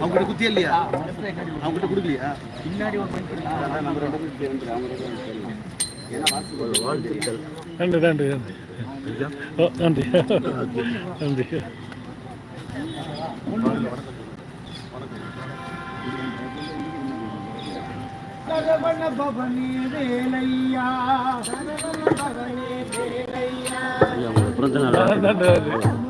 அவங்ககிட்ட குத்தியா இல்லையா? அவங்ககிட்ட கொடுக்கலையா? பின்னாடி நன்றி நன்றி. நன்றி. நன்றி. சரவண பவனே வேலையா பிறந்த நாள்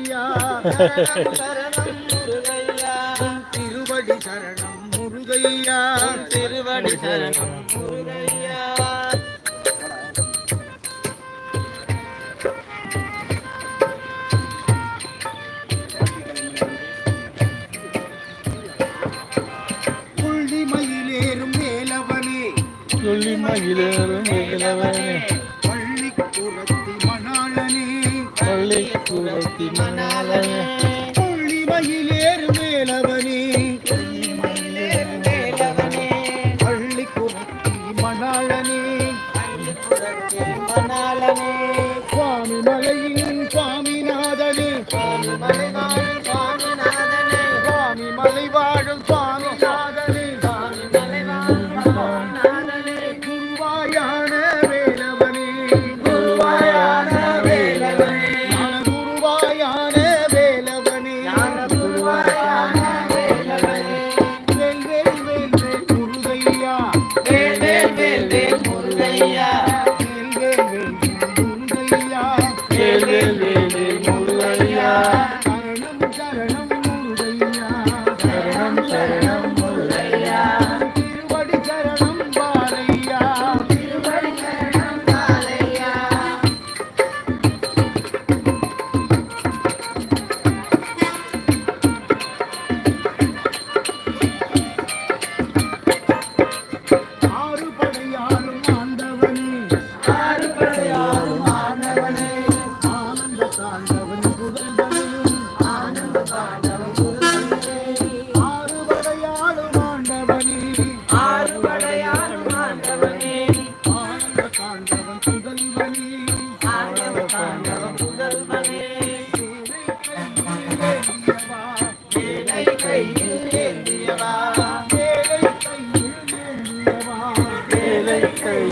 திருவடி சரணம் முருகையா. திருவடி சரணம் முருகையா. உள்ளிமையிலேறும் 哎呀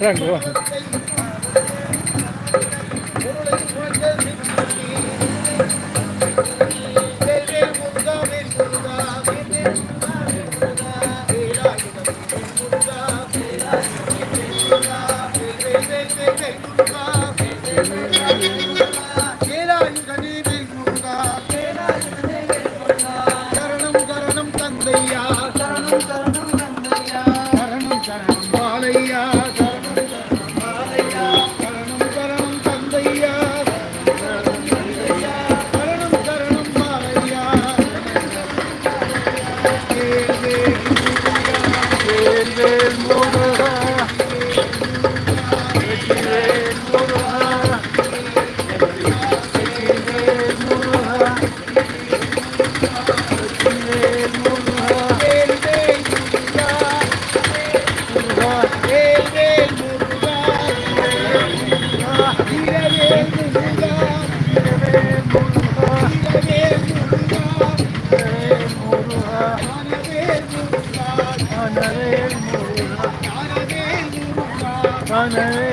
रंग வேல் வேல்